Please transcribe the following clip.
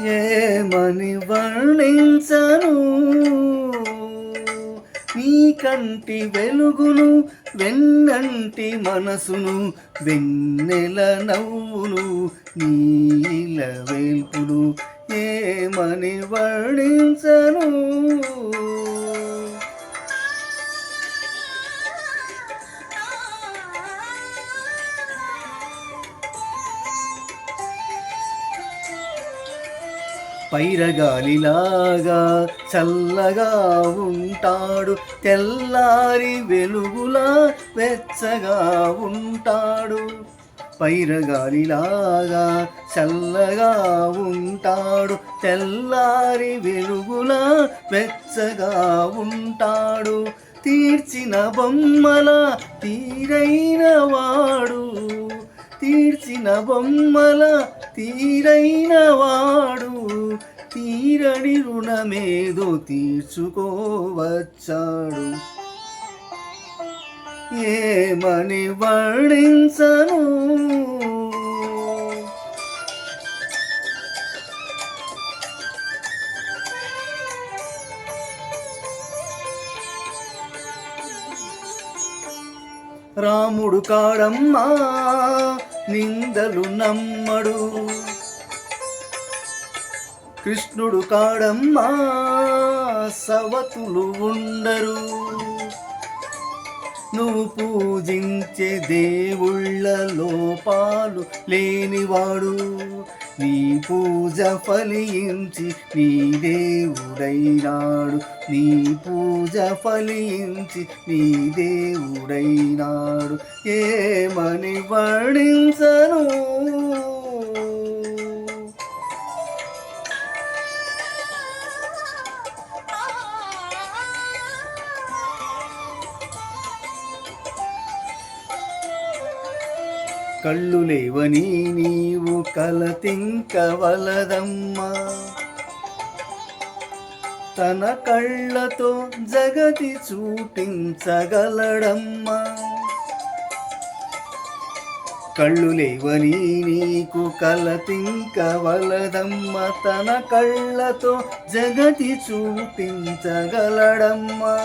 ఏమని వర్ణించను? నీ కంటి వెలుగును వెన్నంటి మనసును వెన్నెల నవ్వును నీల వేల్పును ఏమని వర్ణించను? పైరగాలిలాగా చల్లగా ఉంటాడు తెల్లారి వెలుగులా వెచ్చగా ఉంటాడు. పైరగాలిలాగా చల్లగా ఉంటాడు తెల్లారి వెలుగులా వెచ్చగా ఉంటాడు. తీర్చిన బొమ్మల తీరైన వాడు తీర్చిన బొమ్మల తీరైన వాడు. తీరని రుణమేదో తీర్చుకోవచ్చాడు. ఏమని వర్ణించను? రాముడు కాడమ్మా నిందలు నమ్మడు. కృష్ణుడు కాడమ్మా సవతులు ఉండరు. నువ్వు పూజించే దేవుళ్ళ లోపాలు లేనివాడు. నీ పూజ ఫలించి నీ దేవుడైనాడు. నీ పూజ ఫలించి నీ దేవుడైనాడు. ఏమని వర్ణించను? కళ్ళు లేవని నీవు కలతింకవలదమ్మా తన కళ్ళతో జగతి చూపించగలడమ్మా. కళ్ళు లేవని నీకు కలతింకవలదమ్మ తన కళ్ళతో జగతి చూపించగలడమ్మా.